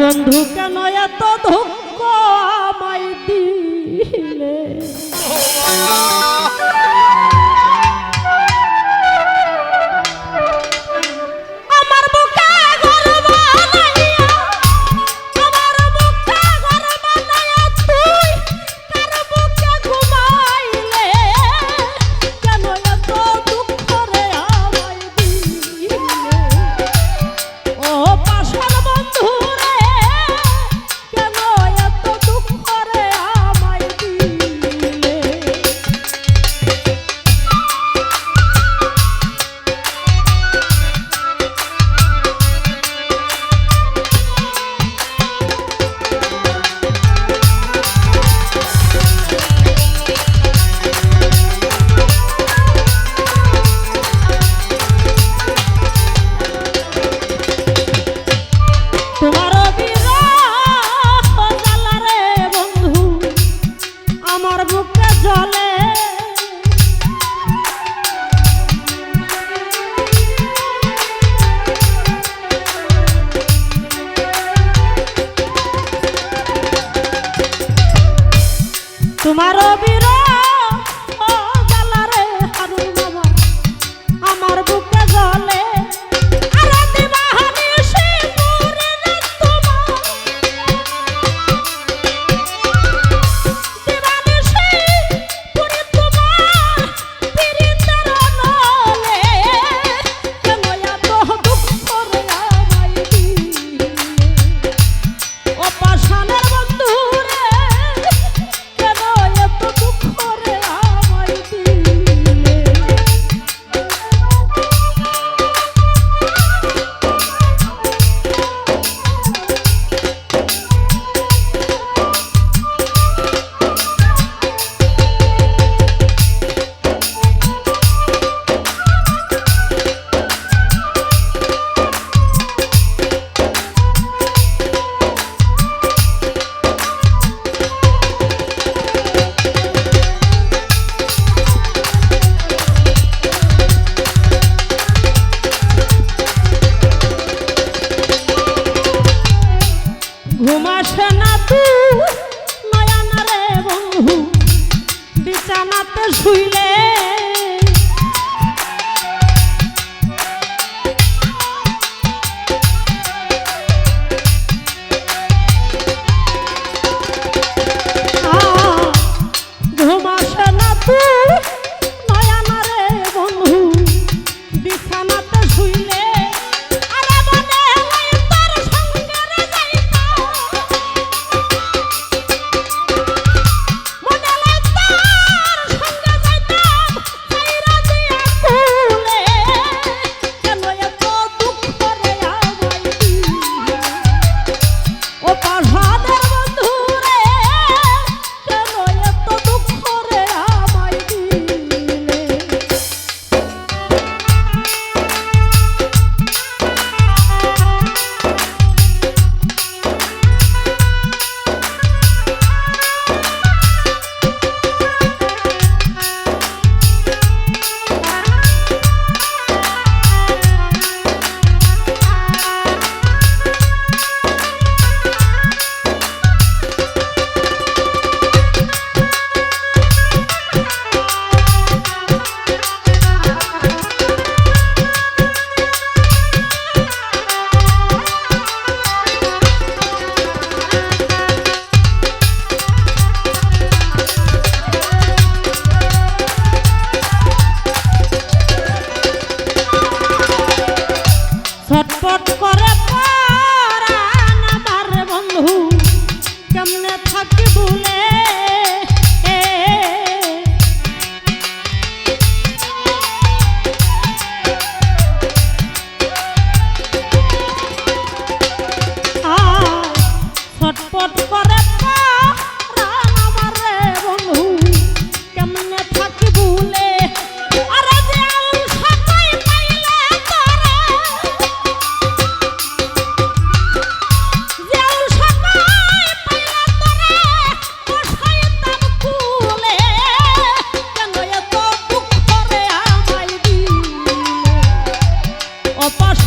বন্ধু কেন এত ধোকা? তোমার অবির ঘুমাস না তু? নয়নারে বন্ধু বিছানাতে শুইলে ছটপট করে i'm apaixonado.